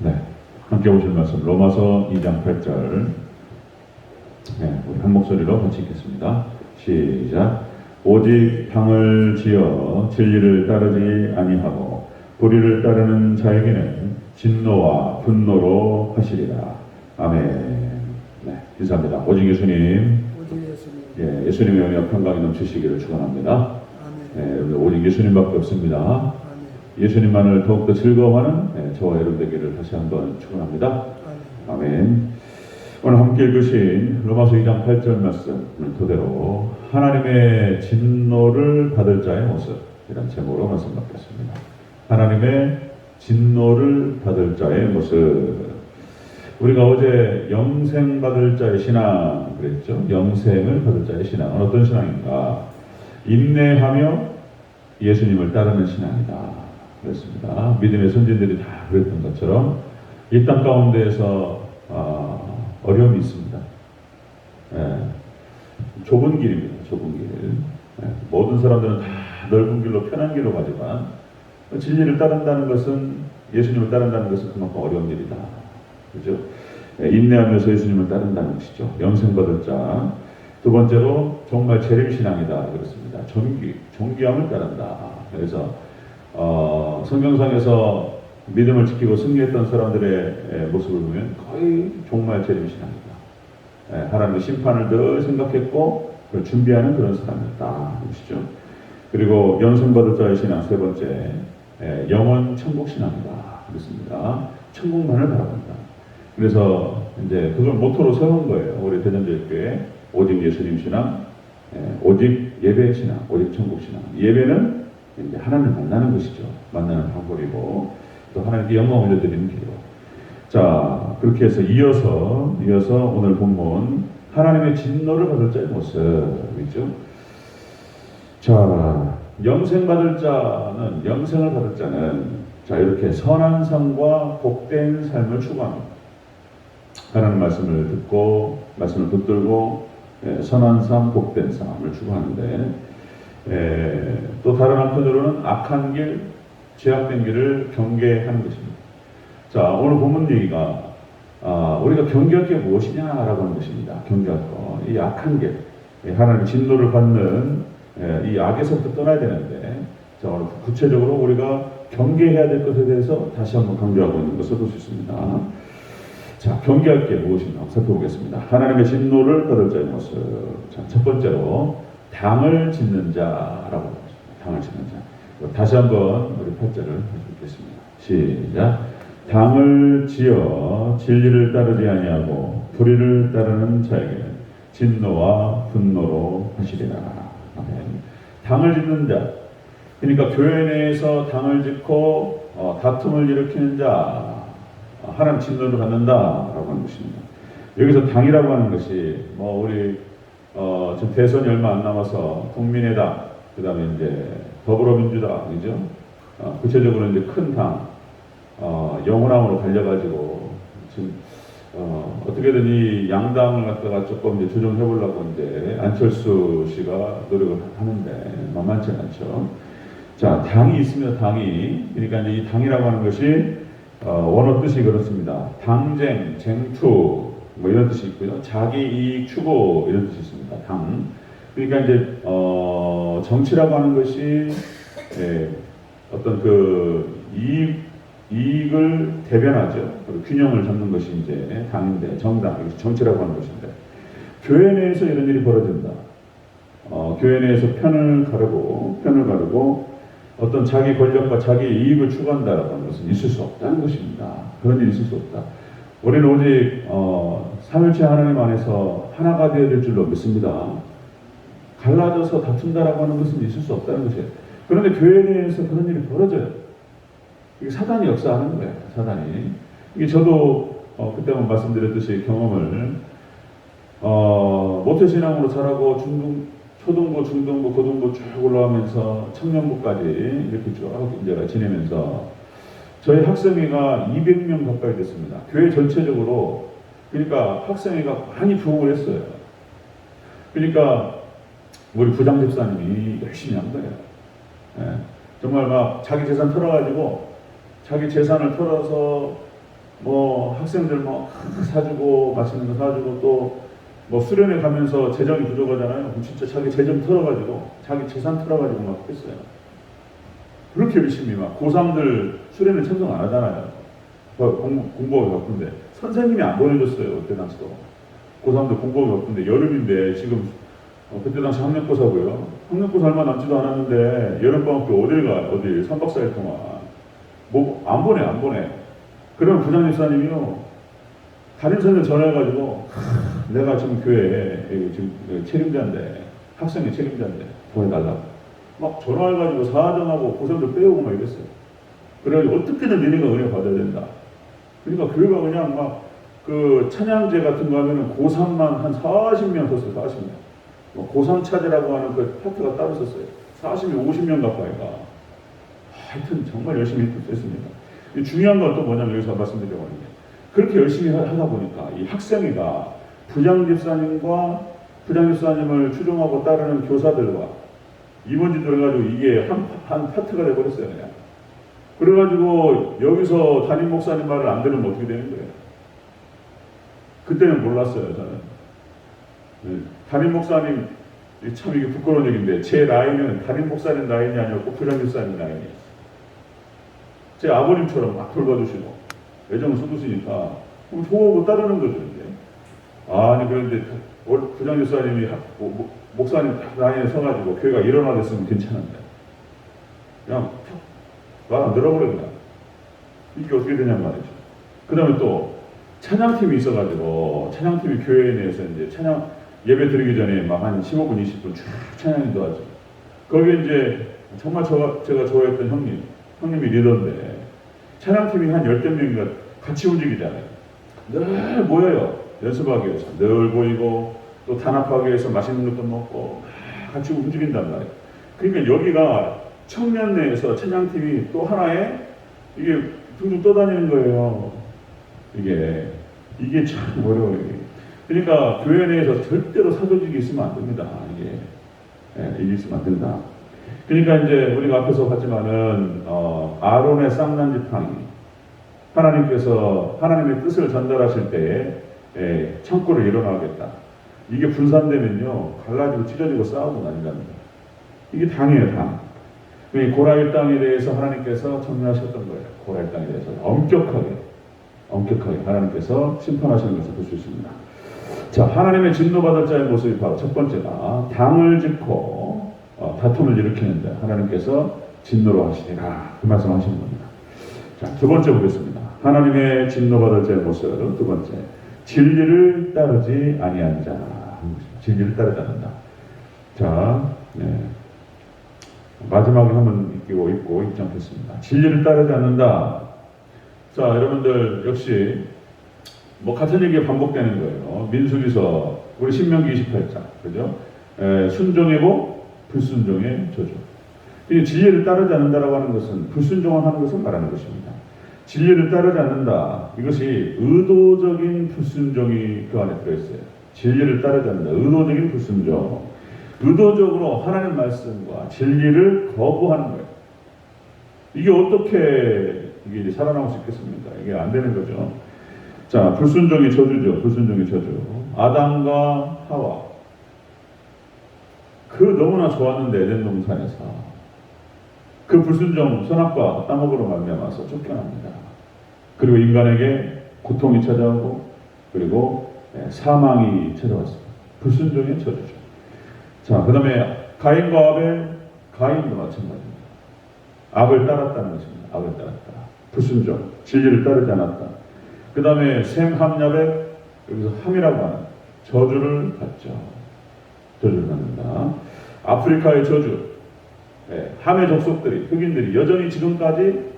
네, 함께 오실 말씀 로마서 2장 8절 네, 우리 한 목소리로 같이 읽겠습니다. 시작 오직 당을 지어 진리를 따르지 아니하고 불의를 따르는 자에게는 진노와 분노로 하시리라. 아멘. 네, 인사합니다. 오직 예수님, 오직 예수님. 예, 예수님의 영역 평강이 넘치시기를 축원합니다. 아멘. 예, 여러분, 오직 예수님밖에 없습니다. 예수님만을 더욱더 즐거워하는 예, 저와 여러분 되기를 다시 한번 축원합니다. 아멘. 아멘. 오늘 함께 읽으신 로마서 2장 8절 말씀을 토대로 하나님의 진노를 받을 자의 모습이란 제목으로 말씀 받겠습니다. 하나님의 진노를 받을 자의 모습. 우리가 어제 영생 받을 자의 신앙 그랬죠? 영생을 받을 자의 신앙은 어떤 신앙인가? 인내하며 예수님을 따르는 신앙이다. 그랬습니다. 믿음의 선진들이 다 그랬던 것처럼 이 땅 가운데에서 아, 어려움이 있습니다. 예, 좁은 길입니다. 좁은 길. 예, 모든 사람들은 다 넓은 길로 편한 길로 가지만 진리를 따른다는 것은 예수님을 따른다는 것은 그만큼 어려운 일이다. 그죠? 예, 인내하면서 예수님을 따른다는 것이죠. 영생받을 자. 두 번째로 정말 재림신앙이다. 그렇습니다. 존귀, 존귀함을 따른다. 그래서 어, 성경상에서 믿음을 지키고 승리했던 사람들의 예, 모습을 보면 거의 재림신앙이다. 예, 하나님의 심판을 늘 생각했고 그걸 준비하는 그런 사람이었다. 그것이죠. 그리고 영생받을 자의 신앙 세 번째 예, 영원 천국 신앙이다. 그렇습니다. 천국만을 바라본다. 그래서 이제 그걸 모토로 세운 거예요. 우리 대전제일교회 오직 예수님 신앙, 예, 오직 예배 신앙, 오직 천국 신앙. 예배는 이제 하나님을 만나는 것이죠. 만나는 방법이고 또 하나님께 영광 올려드리는 길이고. 자 그렇게 해서 이어서 이어서 오늘 본문 하나님의 진노를 받을 자의 모습이죠. 자 영생 받을 자는 영생을 받을 자는 자 이렇게 선한 삶과 복된 삶을 추구합니다. 하나님 말씀을 듣고 말씀을 붙들고 예, 선한 삶, 복된 삶을 추구하는데 예, 또 다른 한편으로는 악한 길, 죄악된 길을 경계하는 것입니다. 자 오늘 본문 얘기가 아, 우리가 경계할 게 무엇이냐라고 하는 것입니다. 경계할 거, 이 악한 길, 예, 하나님의 진노를 받는 예, 이 악에서부터 떠나야 되는데 자 오늘 구체적으로 우리가 경계해야 될 것에 대해서 다시 한번 강조하고 있는 것을 볼 수 있습니다. 자, 경계할 게 무엇인가 살펴보겠습니다. 하나님의 진노를 받을 자의 모습. 자, 첫 번째로 당을 짓는 자라고 합니다. 당을 짓는 자. 다시 한번 우리 8절을 읽겠습니다. 시작. 당을 지어 진리를 따르지 아니하고 불의를 따르는 자에게는 진노와 분노로 하시리라. 아멘. 당을 짓는 자. 그러니까 교회 내에서 당을 짓고 어, 다툼을 일으키는 자. 하나님 진노를 받는다라고 하는 것입니다. 여기서 당이라고 하는 것이 뭐 우리 어, 지금 대선이 얼마 안 남아서 국민의당 그 다음에 이제 더불어민주당 이죠. 어, 구체적으로 이제 큰 당, 어, 영호당으로 갈려가지고 지금 어, 어떻게든 이 양당을 갖다가 조금 이제 조정해 보려고 이제 안철수 씨가 노력을 하는데 만만치 않죠. 자, 당이 있으면 당이 그러니까 이제 이 당이라고 하는 것이 어, 원어 뜻이 그렇습니다. 당쟁, 쟁투 뭐 이런 뜻이 있고요. 자기 이익 추구 이런 뜻이 있습니다. 당. 그러니까 이제 어, 정치라고 하는 것이 예, 어떤 그 이익 이익을 대변하죠. 균형을 잡는 것이 이제 당인데 정당 정치라고 하는 것인데 교회 내에서 이런 일이 벌어진다. 어, 교회 내에서 편을 가르고 편을 가르고 어떤 자기 권력과 자기 이익을 추구한다라고 하는 것은 있을 수 없다는 것입니다. 그런 일이 있을 수 없다. 우리는 오직 어, 삼일체 하나님 안에서 하나가 되어야 될 줄로 믿습니다. 갈라져서 다툰다라고 하는 것은 있을 수 없다는 것이에요. 그런데 교회 내에서 그런 일이 벌어져요. 이게 사단이 역사하는 거예요. 사단이. 이게 저도 어, 그때 한번 말씀드렸듯이 경험을 어, 모태신앙으로 자라고 중등, 초등부, 중등부, 고등부 쭉 올라가면서 청년부까지 이렇게 쭉 이제 지내면서 저희 학생회가 200명 가까이 됐습니다. 교회 전체적으로 그러니까 학생회가 많이 부흥을 했어요. 그러니까 우리 부장 집사님이 열심히 한 거예요. 예. 정말 막 자기 재산 털어가지고 자기 재산을 털어서 학생들 뭐 사주고 맛있는 거 사주고 또 뭐 수련회 가면서 재정이 부족하잖아요. 진짜 자기 재정 털어가지고 자기 재산 털어가지고 막 했어요. 그렇게 열심히 막 고3들 수련회 참석 안 하잖아요. 뭐 공부, 공부하기 바쁜데 선생님이 안 보내줬어요. 그때 당시도 고3들 공부하기 바쁜데 여름인데 지금 어, 그때 당시 학력고사고요. 학력고사 얼마 남지도 않았는데 여름방학 때 어딜 가? 어딜? 3박 4일 동안 뭐 안 보내 안 보내. 그러면 부장집사님이요 담임 선생 전화해가지고 하, 내가 지금 교회에 여기 지금 그 책임자인데 학생의 책임자인데 보내달라고 막 전화해가지고 사정하고 고생들 빼오고 막 이랬어요. 그래가지고 어떻게든 너네가 은혜 받아야 된다. 그러니까 교회가 그냥 막 그 찬양제 같은 거 하면은 고3만 한 40명 썼어요. 40명. 뭐 고3 차제라고 하는 그 파트가 따로 썼어요. 40명, 50명 가까이가. 하여튼 정말 열심히 했습니다. 이 중요한 건 또 뭐냐면 여기서 말씀드리려고 하는 게 그렇게 열심히 하- 하다 보니까 이 학생이가 부장 집사님과 부장 집사님을 추종하고 따르는 교사들과 임원진들 해가지고 이게 한, 한 파트가 돼버렸어요 그냥. 그래가지고 여기서 담임 목사님 말을 안 들으면 어떻게 되는 거예요? 그때는 몰랐어요 저는. 네, 담임 목사님 이참 이게 부끄러운 얘기인데 제 라인은 담임 목사님 라인이 아니었고 부장집사님 라인이었어요. 제 아버님처럼 막 돌봐주시고 애정을 쏟으시니까 그럼 좋아하고 따르는 거죠 이제. 아니 그런데 월- 부장 교사님이 학- 뭐- 뭐- 목사님 딱 라인에 서가지고 교회가 일어나겠으면 괜찮은데 그냥 들어버려 그냥 이게 어떻게 되냔 말이죠. 그 다음에 또 찬양팀이 있어가지고 찬양팀이 교회 내에서 이제 찬양 예배 드리기 전에 막 한 15분 20분 쭉 찬양인도 하죠. 거기에 이제 정말 저, 제가 좋아했던 형님 형님이 리더인데 찬양팀이 한 열댓 명인가 같이 움직이잖아요. 늘 모여요. 연습하기 위해서. 늘 보이고 또 단합하기 위해서 맛있는 것도 먹고 같이 움직인단 말이에요. 그러니까 여기가 청년 내에서 찬양팀이 또 하나의 이게 둥둥 떠다니는 거예요. 이게 이게 참 어려워요. 그러니까 교회 내에서 절대로 사조직이 있으면 안 됩니다. 이게 예, 이게 있으면 안 된다. 그러니까 이제 우리가 앞에서 봤지만은 어, 아론의 쌍난 지팡이 하나님께서 하나님의 뜻을 전달하실 때에 예, 창고를 일어나겠다. 이게 분산되면요 갈라지고 찢어지고 싸우고 난답니다. 이게 당이에요 당. 이 고라일 땅에 대해서 하나님께서 정리하셨던 거예요. 고라일 땅에 대해서 엄격하게 엄격하게 하나님께서 심판하시는 것을 볼 수 있습니다. 자 하나님의 진노받을 자의 모습이 바로 첫 번째가 당을 짓고 어, 다툼을 일으키는데 하나님께서 진노로 하시니라 그 말씀 하시는 겁니다. 자, 두 번째 보겠습니다. 하나님의 진노받을 자의 모습 두 번째 진리를 따르지 아니한 자 진리를 따르지 않는다. 자, 네. 마지막에 한번 읽고 있고 않겠습니다. 진리를 따르지 않는다. 자, 여러분들 역시 뭐 같은 얘기가 반복되는 거예요. 민수기서 우리 신명기 28장 그죠? 에, 순종이고 불순종의 저주. 이 진리를 따르지 않는다라고 하는 것은 불순종을 하는 것을 말하는 것입니다. 진리를 따르지 않는다. 이것이 의도적인 불순종이 그 안에 들어있어요. 진리를 따르지 않는다. 의도적인 불순종. 의도적으로 하나님 말씀과 진리를 거부하는 거예요. 이게 어떻게 이게 살아남을 수 있겠습니까? 이게 안 되는 거죠. 자, 불순종의 저주죠. 불순종의 저주. 아담과 하와. 그 너무나 좋았는데 에덴 동산에서 그 불순종 선악과 땅업으로 말미암아서 쫓겨납니다. 그리고 인간에게 고통이 찾아오고 그리고 예, 사망이 찾아왔습니다. 불순종의 저주죠. 자, 그 다음에 가인과 아벨, 가인도 마찬가지입니다. 악을 따랐다는 것입니다. 악을 따랐다. 불순종, 진리를 따르지 않았다. 그 다음에 셈, 함, 야벳, 여기서 함이라고 하는 저주를 받죠. 저주를 받는다. 아프리카의 저주, 예, 함의 족속들이, 흑인들이 여전히 지금까지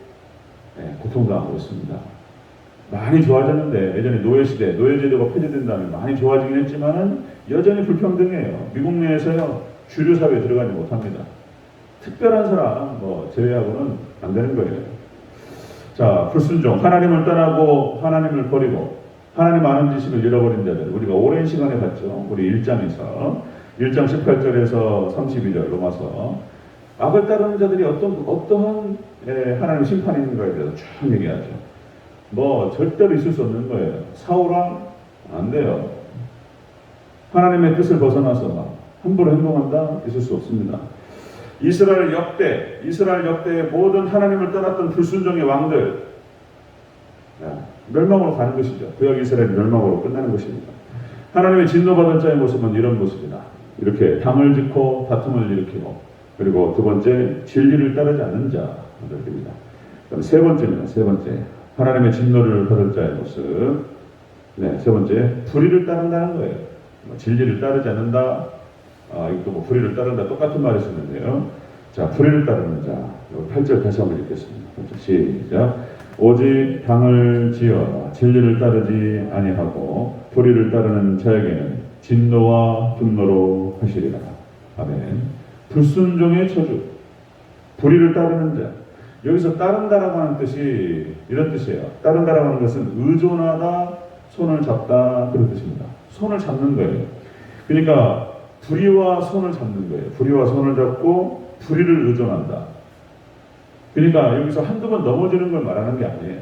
예, 고통당하고 있습니다. 많이 좋아졌는데 예전에 노예 시대, 노예 제도가 폐지된 다음에 많이 좋아지긴 했지만은 여전히 불평등해요. 미국 내에서요 주류 사회에 들어가지 못합니다. 특별한 사람 뭐 제외하고는 안 되는 거예요. 자 불순종 하나님을 떠나고 하나님을 버리고 하나님 아는 지식을 잃어버린 자들 우리가 오랜 시간에 봤죠. 우리 1장에서 1장 18절에서 32절 로마서 악을 따르는 자들이 어떤 어떠한 예, 하나님 심판이 있는가에 대해서 쭉 얘기하죠. 뭐 절대로 있을 수 없는 거예요. 사울아 안 돼요. 하나님의 뜻을 벗어나서 막 함부로 행동한다 있을 수 없습니다. 이스라엘 역대, 이스라엘 역대의 모든 하나님을 떠났던 불순종의 왕들 야, 멸망으로 가는 것이죠. 구약 이스라엘 멸망으로 끝나는 것입니다. 하나님의 진노받은 자의 모습은 이런 모습이다. 이렇게 당을 짓고 다툼을 일으키고 그리고 두 번째 진리를 따르지 않는 자들입니다. 세 번째입니다. 세 번째 하나님의 진노를 받을 자의 모습. 네, 세 번째 불의를 따른다는 거예요. 뭐 진리를 따르지 않는다. 아, 이것도 뭐 불의를 따른다 똑같은 말이 있었는데요. 자, 불의를 따르는 자. 8절 다시 한번 읽겠습니다. 8절 시작. 오직 당을 지어 진리를 따르지 아니하고 불의를 따르는 자에게는 진노와 분노로 하시리라. 아멘. 불순종의 저주. 불의를 따르는 자. 여기서 따른다라고 하는 뜻이 이런 뜻이에요. 따른다라고 하는 것은 의존하다, 손을 잡다 그런 뜻입니다. 손을 잡는 거예요. 그러니까 불의와 손을 잡는 거예요. 불의와 손을 잡고 불의를 의존한다. 그러니까 여기서 한두 번 넘어지는 걸 말하는 게 아니에요.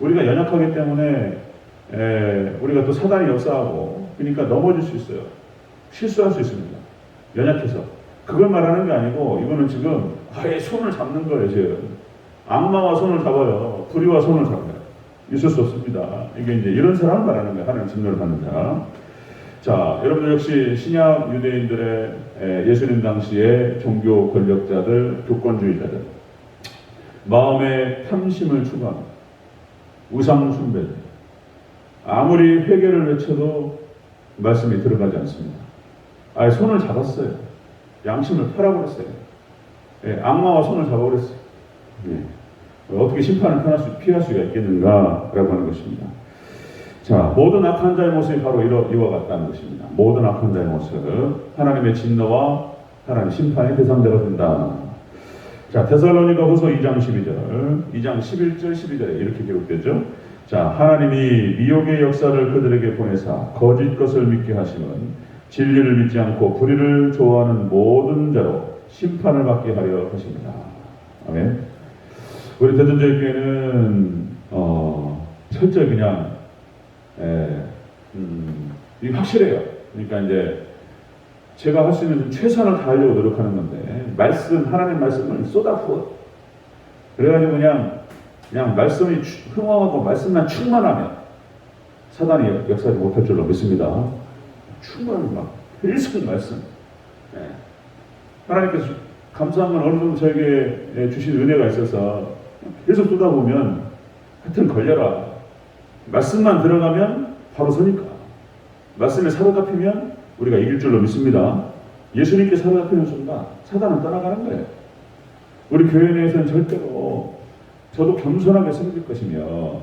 우리가 연약하기 때문에 에, 우리가 또 사단이 역사하고 그러니까 넘어질 수 있어요. 실수할 수 있습니다. 연약해서. 그걸 말하는 게 아니고 이거는 지금 아예 손을 잡는 거예요, 지금. 악마와 손을 잡아요. 불의와 손을 잡아요. 있을 수 없습니다. 이게 이제 이런 사람을 말하는 거예요. 하나님 진노를 받는 자. 자, 여러분들 역시 신약 유대인들의 에, 예수님 당시의 종교 권력자들, 교권주의자들, 마음의 탐심을 추구하는 우상 숭배들, 아무리 회개를 외쳐도 말씀이 들어가지 않습니다. 아예 손을 잡았어요. 양심을 팔아버렸어요. 예, 악마와 손을 잡아버렸어요. 예. 어떻게 심판을 피할, 수, 피할 수가 있겠는가라고 하는 것입니다. 자, 모든 악한 자의 모습이 바로 이러, 이와 같다는 것입니다. 모든 악한 자의 모습, 하나님의 진노와 하나님의 심판의 대상자가 된다. 자, 데살로니가 후서 2장 12절, 2장 11절, 12절에 이렇게 기록되죠. 자, 하나님이 미혹의 역사를 그들에게 보내사 거짓 것을 믿게 하시면 진리를 믿지 않고 불의를 좋아하는 모든 자로 심판을 받게 하려 하십니다. 아멘. 우리 대전제교회는 어, 철저히 그냥 에, 음, 이게 확실해요. 그러니까 이제 제가 할 수 있는 최선을 다하려고 노력하는 건데 말씀 하나님 말씀을 쏟아부어 그래가지고 그냥 그냥 말씀이 추- 흥황하고 말씀만 충만하면 사단이 역사하지 못할 줄로 믿습니다. 충만 막 일성 말씀. 예. 하나님께서 감사한 건 어느 정도 저에게 주신 은혜가 있어서 계속 쏟아보면 하여튼 걸려라. 말씀만 들어가면 바로 서니까. 말씀에 사로잡히면 우리가 이길 줄로 믿습니다. 예수님께 사로잡히는 순간 사단은 떠나가는 거예요. 우리 교회 내에서는 절대로 저도 겸손하게 섬길 것이며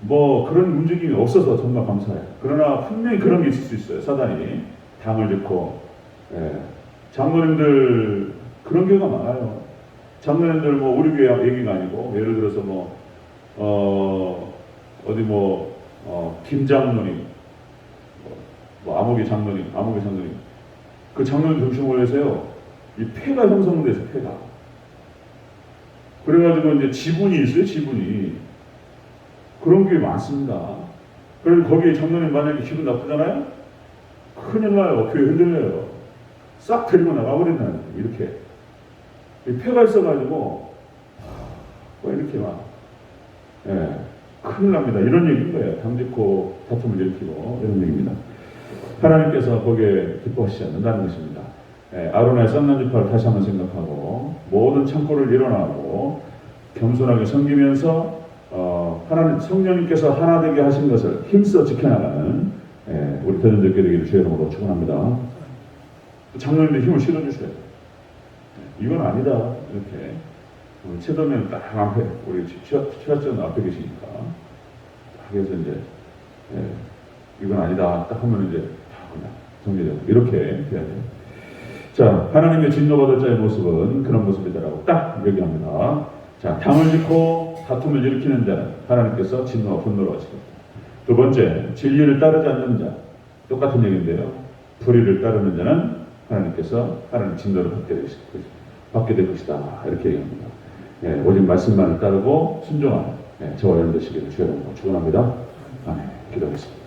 뭐 그런 움직임이 없어서 정말 감사해요. 그러나 분명히 그런 게 있을 수 있어요. 사단이 당을 듣고 예. 장로님들 그런 경우가 많아요. 장로님들 뭐 우리 교회 얘기가 아니고 예를 들어서 뭐 어, 어디 뭐 어, 김장로님 뭐, 뭐 아무개 장로님 아무개 장로님 그 장로님 중심으로 해서요 이 폐가 형성돼서 폐가 그래가지고 이제 지분이 있어요 지분이 그런 게 많습니다. 그럼 거기에 장로님 만약에 기분 나쁘잖아요? 큰일 나요. 교회 흔들려요. 싹 데리고 거예요. 이렇게. 이 폐가 있어가지고, 뭐 이렇게 막, 예, 큰일 납니다. 이런 얘기인 거예요. 당짓고 다툼을 일으키고, 이런 얘기입니다. 하나님께서 거기에 기뻐하시지 않는다는 것입니다. 예, 아론의 쌍난 지파를 다시 한번 생각하고, 모든 창고를 일어나고, 겸손하게 섬기면서, 어, 하나님 성령님께서 하나 되게 하신 것을 힘써 지켜나가는 예, 우리 대전적교 되기를 주의 이름으로 축원합니다. 장로님들 힘을 실어주셔야 돼요. 예, 이건 아니다 이렇게 우리 최도면 딱 앞에 우리 최하천 앞에 계시니까 딱 해서 이제 예, 이건 아니다 딱 하면 이제 다 그냥 정리되고 이렇게 돼야 돼요. 자 하나님의 진노받을 자의 모습은 그런 모습이다라고 딱 얘기합니다. 자 당을 짓고 다툼을 일으키는 자는 하나님께서 진노와 분노로 하시겠다. 두 번째, 진리를 따르지 않는 자. 똑같은 얘기인데요. 불의를 따르는 자는 하나님께서 하나님 진노를 받게 될 것이다. 받게 될 것이다. 이렇게 얘기합니다. 예, 오직 말씀만을 따르고 순종하는 네, 저와 연되시기를 주여 축원합니다. 아멘. 기도하겠습니다.